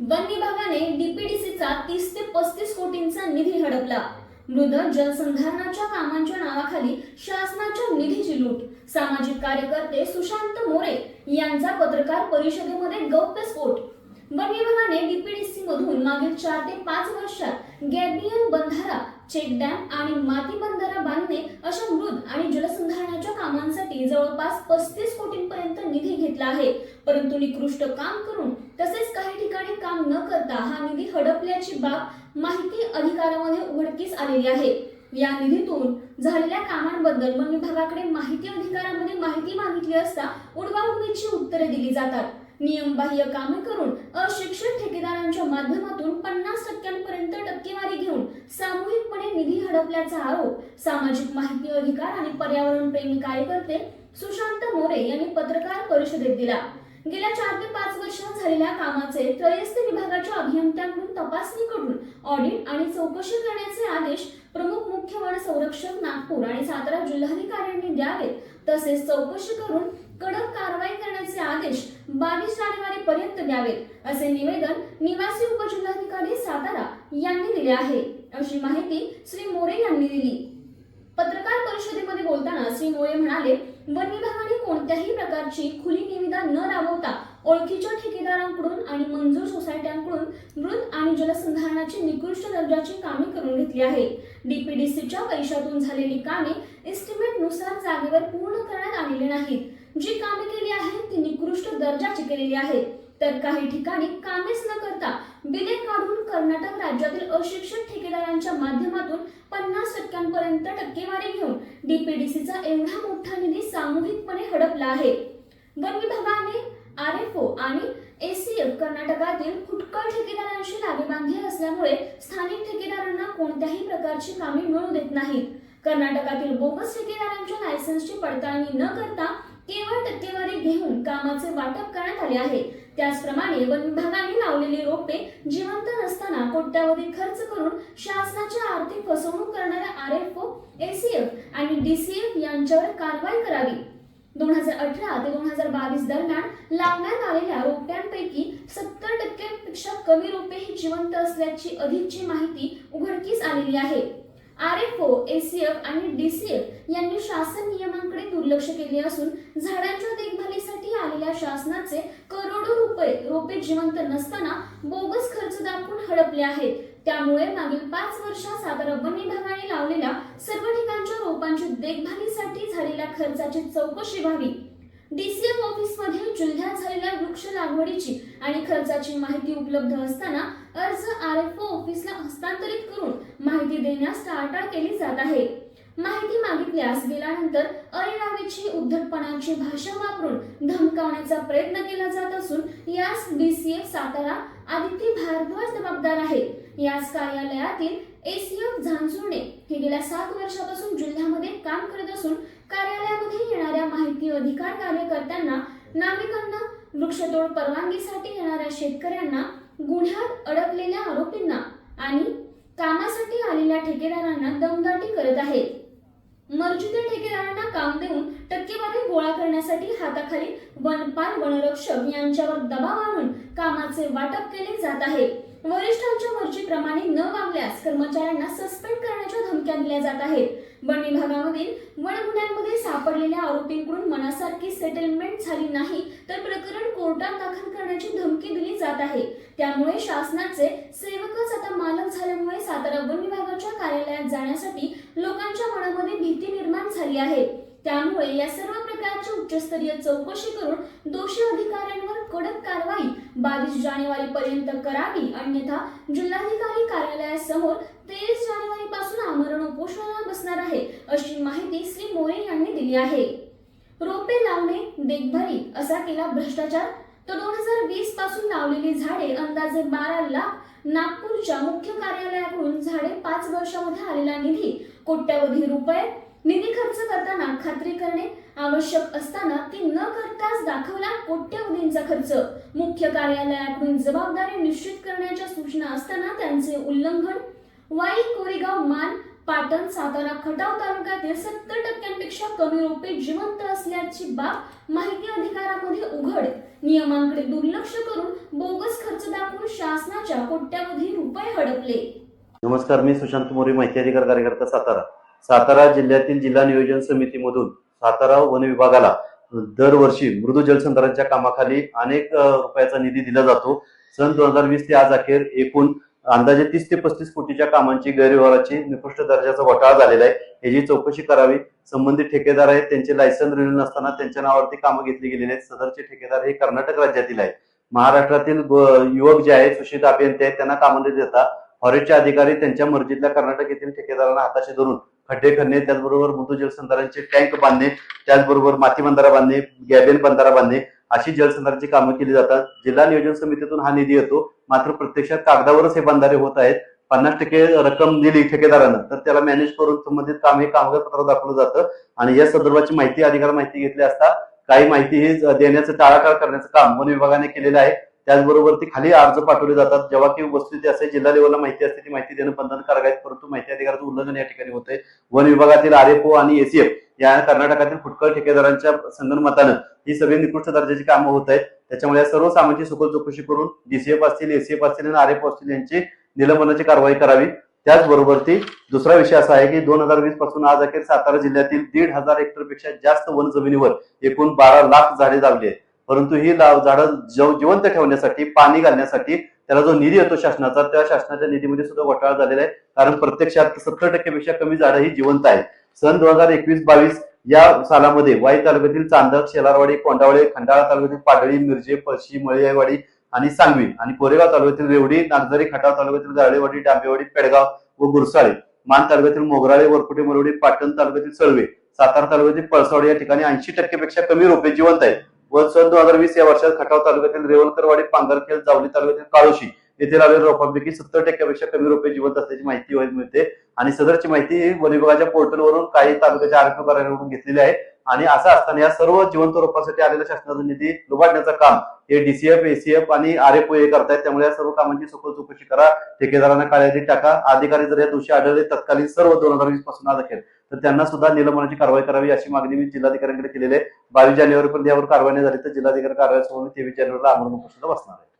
One विभागाने डीपीडीसीचा तीस ते पस्तीस कोटींचा निधी हडपला. मृद जलसंधारणाच्या कामांच्या नावाखाली शासनाच्या निधीची लूट. सामाजिक कार्यकर्ते सुशांत मोरे यांचा पत्रकार परिषदेमध्ये गौप्यस्फोट वन विभागाने डीपीडीसी मधून मागील चार ते पाच वर्षात गॅबियन बंधारा चेक डॅम आणि माती बंधारा बांधणे अशा मृद आणि जलसंधारणाच्या कामांसाठी जवळपास पस्तीस कोटींपर्यंत निधी घेतला आहे. परंतु निकृष्ट काम करून तसेच काही ठिकाणी काम न करता हा निधी हडपल्याची बाब माहिती अधिकारामध्ये उघडकीस आलेली आहे. या निधीतून झालेल्या कामांबद्दल वन विभागाकडे माहिती अधिकारामध्ये माहिती मागितली असता उडवाउडवीची उत्तरे दिली जातात. नियमबाह्य कामे करून अशिक्षित ठेकेदारांच्या माध्यमातून पन्नास टक्क्यांपर्यंत टक्केवारी घेऊन सामूहिकपणे निधी हडपल्याचा आरोप सामाजिक माहिती अधिकार आणि पर्यावरण प्रेमी कार्यकर्ते सुशांत मोरे यांनी पत्रकार परिषदेत दिला. गेल्या चार ते पाच वर्षात झालेल्या कामाचे त्रयस्थ विभागाच्या अभियंत्यांकडून तपासणी करून ऑडिट आणि चौकशी करण्याचे आदेश प्रमुख मुख्य वन संरक्षक नागपूर आणि सातारा जिल्हाधिकाऱ्यांनी द्यावेत. तसेच चौकशी करून कडक कारवाई करण्याचे आदेश बावीस जानेवारी पर्यंत द्यावेत असे निवेदन निवासी उपजिल्हाधिकारी सातारा यांनी दिले आहे. अशी माहिती श्री मोरे यांनी दिली. पत्रकार परिषदेमध्ये बोलताना श्री मोरे म्हणाले वन विभागाने कोणत्याही प्रकारची खुली निविदा न राबवता ओळखीच्या ठेकेदारांकडून आणि मंजूर सोसायट्यांकडून मृत आणि जलसंधारणाची निकृष्ट दर्जाची कामे करून घेतली आहे. डीपीडीसीच्या पैशातून झालेली कामे इस्टिमेटनुसार जागेवर पूर्ण करण्यात आलेली नाहीत. जी कामे केली आहेत ती निकृष्ट दर्जाची केलेली आहेत. तर काही ठिकाणी कामेच न करता बिले काढून कर्नाटक राज्यातील अशिक्षित ठेकेदारांच्या माध्यमातून पन्नास टक्क्यांपर्यंत टक्केवारी घेऊन डीपीडीसीचा एवढा मोठा निधी सामूहिकपणे हडपला आहे. वन विभागाने आर एफ ओ आणि एसीएफ कर्नाटकातील फुटकळ ठेकेदारांशी लागेबांधी असल्यामुळे स्थानिक ठेकेदारांना कोणत्याही प्रकारची कामे मिळू देत नाहीत. कर्नाटकातील बोगस ठेकेदारांच्या लायसन्सची पडताळणी न करता केवळ टक्केवारी घेऊन कामाचे वाटप करण्यात आले आहे. त्याचप्रमाणे वन विभागाने लावलेली रोपे जिवंत नसताना कोट्यावधी खर्च करून शासनाची आर्थिक फसवणूक करणाऱ्या आर एफ ओ एसीएफ आणि डीसीएफ यांच्यावर कारवाई करावी. दोन हजार अठरा ते दोन हजार बावीस दरम्यान लावण्यात आलेल्या रोप्यांपैकी सत्तर टक्क्यांपेक्षा कमी रोपे ही जिवंत असल्याची अधिकची माहिती उघडकीस आलेली आहे. आर एफ ओ एसीएफ आणि डीसीएफ यांनी शासन नियमांकडे दुर्लक्ष केले असून झाडांच्या देखभालीसाठी आलेल्या शासनाचे करोडो रुपये रोपे जिवंत नसताना बोगस खर्च दाखवून हडपले आहेत. त्यामुळे मागील पाच वर्षात सातारा वन विभागाने लावलेल्या सर्व ठिकाणच्या रोपांची देखभालीसाठी झालेल्या खर्चाची चौकशी व्हावी. डीसीएफ ऑफिसमध्ये जिल्ह्यात झालेल्या वृक्ष लागवडीची आणि खर्चाची माहिती उपलब्ध असताना अर्ज आर एफ ओ ऑफिसला हस्तांतरित करून माहिती देण्यास टाळाटाळ केली जात आहे. माहिती मागितल्यास गेल्यानंतर अरेरावीची उद्धटपणाची भाषा वापरून धमकावण्याचा प्रयत्न केला जात असून यास डीसीएफ सातारा आदित्य भारद्वाज जबाबदार आहेत याच कार्यालयातील एसीएफ झांझुर्णे हे गेल्या सात वर्षापासून जिल्ह्यामध्ये काम करत असून कार्यालयामध्ये येणाऱ्या माहिती अधिकार कार्यकर्त्यांना नागरिकांना वृक्षतोड परवानगीसाठी येणाऱ्या शेतकऱ्यांना गुन्ह्यात अडकलेल्या आरोपींना आणि कामासाठी आलेल्या ठेकेदारांना दमदाटी करत आहेत. मर्जीच्या ठेकेदारांना काम देऊन टक्केवारी गोळा करण्यासाठी हाताखाली वनपाल वनरक्षक यांच्यावर दबाव आणून कामाचे वाटप केले जात आहे. वरिष्ठांच्या मर्जीप्रमाणे न वागल्यास कर्मचाऱ्यांना सस्पेंड करण्याच्या धमक्या दिल्या जात आहेत. वन विभागामधील वन गुन्ह्यांमध्ये सापडलेल्या आरोपींकडून मनासारखी सेटलमेंट झाली नाही तर प्रकरण कोर्टात दाखल करण्याची धमकी दिली जात आहे. त्यामुळे शासनाचे सेवकच आता मालक झाल्यामुळे सातारा वन विभागाच्या कार्यालयात जाण्यासाठी लोकांच्या मनामध्ये भीती निर्माण झाली आहे. त्यामुळे या सर्व प्रकारची उच्चस्तरीय चौकशी करून दोषी अधिकाऱ्यांवर कडक कारवाई बावीस जानेवारी पर्यंत करावी अन्यथा जिल्हाधिकारी कार्यालयासमोर तेवीस जानेवारी पासून आमरण उपोषणाला बसणार आहे अशी माहिती श्री मोरे यांनी दिली आहे. रोपे लावणे देखभाली असा केला भ्रष्टाचार तर दोन हजार वीसपासून लावलेली झाडे अंदाजे बारा लाख नागपूरच्या मुख्य कार्यालयाकडून झाडे पाच वर्षामध्ये आलेला निधी कोट्यवधी रुपये निधी खर्च करताना खात्री करणे आवश्यक असताना ती न करताच दाखवला कोट्यवधींचा खर्च. मुख्य कार्यालयाकडून जबाबदारी निश्चित करण्याच्या सूचना असताना त्यांचे उल्लंघन. वाई कोरेगाव मान पाटण सातारा खटाव तालुक्यातील सत्तर टक्क्यांपेक्षा कमी रोपे जिवंत असल्याची बाब माहिती अधिकारामध्ये उघड. नियमांकडे दुर्लक्ष करून बोगस खर्च दाखवून शासनाच्या कोट्यावधी रुपये हडपले. नमस्कार मी सुशांत मोरे माहिती अधिकार कार्यकर्ता सातारा. सातारा जिल्ह्यातील जिल्हा नियोजन समितीमधून सातारा वन विभागाला दरवर्षी मृदू जलसंधारणच्या कामाखाली अनेक रुपयाचा निधी दिला जातो. सन दोन हजार वीस ते आज अखेर एकूण अंदाजे तीस ते पस्तीस कोटीच्या कामांची गैरव्यवहाराची निकृष्ट दर्जाचा घोटाळा झालेला आहे. याची चौकशी करावी संबंधित ठेकेदार आहेत त्यांचे लायसन रिन्यू नसताना त्यांच्या नावावरती कामं घेतली गेलेली आहेत सदरचे ठेकेदार हे कर्नाटक राज्यातील आहेत. महाराष्ट्रातील युवक जे आहेत सुशित अभियंते आहेत त्यांना कामं न देता फॉरेस्टचे अधिकारी त्यांच्या मर्जीतल्या कर्नाटक येथील ठेकेदारांना हाताशी धरून खड्डे खणणे त्याचबरोबर मृदू जलसंधारांचे टँक बांधणे त्याचबरोबर माती बंधारा बांधणे गॅबेन बंधारा बांधणे अशी जलसंधारणाची कामं केली जातात. जिल्हा नियोजन समितीतून हा निधी येतो. मात्र प्रत्यक्षात कागदावरच हे बंधारे होत आहेत. पन्नास टक्के रक्कम दिली ठेकेदारानं. तर त्याला मॅनेज करून संबंधित काम हे कागदपत्र दाखवलं जातं. आणि या संदर्भाची माहिती अधिकार माहिती घेतली असता काही माहिती ही देण्याचं टाळाटाळ करण्याचं काम वन विभागाने केलेलं आहे. त्याचबरोबर ती खाली अर्ज पाठवले जातात. जेव्हा की वस्तुस्थिती असे जिल्हा लेवलला माहिती असते ती माहिती देणं बंधनकारक आहे. परंतु माहिती अधिकाराचं उल्लंघन या ठिकाणी होतंय. वन विभागातील आरएफओ आणि एसीएफ या कर्नाटकातील फुटकळ ठेकेदारांच्या संगणमतानं ही सगळी निकृष्ट दर्जाची कामं होत आहेत. त्याच्यामुळे या सर्व कामांची सखोल चौकशी करून डीसीएफ असतील एसीएफ असतील आणि आरएफओ असतील यांची निलंबनाची कारवाई करावी. त्याचबरोबर ती दुसरा विषय असा आहे की दोन हजार वीसपासून आज अखेर सातारा जिल्ह्यातील दीड हजार हेक्टरपेक्षा जास्त वन जमिनीवर एकूण बारा लाख झाडे लावली आहेत. परंतु ही झाडं जिवंत ठेवण्यासाठी पाणी घालण्यासाठी त्याला जो निधी येतो शासनाचा त्या शासनाच्या निधीमध्ये सुद्धा घोटाळा झालेला आहे. कारण प्रत्यक्षात सत्तर टक्केपेक्षा कमी झाडं ही जिवंत आहेत. सन दोन हजार एकवीस बावीस या सालामध्ये वाई तालुक्यातील चांदक शेलारवाडी कोंडावळे खंडाळा तालुक्यातील पाडळी मिरजे पळशी मळियावाडी आणि सांगवी आणि कोरेगाव तालुक्यातील रेवडी नागझरी खटाव तालुक्यातील गाळेवाडी डांबेवाडी पेडगाव व गुरसाळे मान तालुक्यातील मोगराळे वरकुटे मरोडी पाटण तालुक्यातील सळवे सातारा तालुक्यातील पळसावडी या ठिकाणी ऐंशी टक्केपेक्षा कमी रोपे जिवंत आहेत. व सन दोन हजार वीस या वर्षात खटाव तालुक्यातील रेवलकरवाडी पांगरखेल जावली तालुक्यातील काळोशी येथे लावलेल्या रोपांपैकी सत्तर टक्क्यापेक्षा कमी रोपे जिवंत असल्याची माहिती मिळते. आणि सदरची माहिती वन विभागाच्या पोर्टलवरून काही तालुक्याच्या आरोग्य कार्यालयावरून घेतलेली आहे. आणि असं असताना या सर्व जिवंत रोपासाठी आलेल्या शासनाचा निधी लुबाडण्याचं काम हे डीसीएफ एसीएफ आणि आरएफओ हे करतायत. त्यामुळे या सर्व कामांची सखोल चौकशी करा. ठेकेदारांना काळ्यादी टाका. अधिकारी जर या दोषी आढळले तत्कालीन सर्व दोन हजार वीसपासून आज अखेर तर त्यांना सुद्धा निलंबनाची कारवाई करावी अशी मागणी मी जिल्हाधिकाऱ्यांकडे केलेली आहे. बावीस जानेवारीपर्यंत यावर कारवाई नाही झाली तर जिल्हाधिकारी कार्यालयासमोर तेवीस जानेवारीला आमरण सुद्धा बसणार आहे.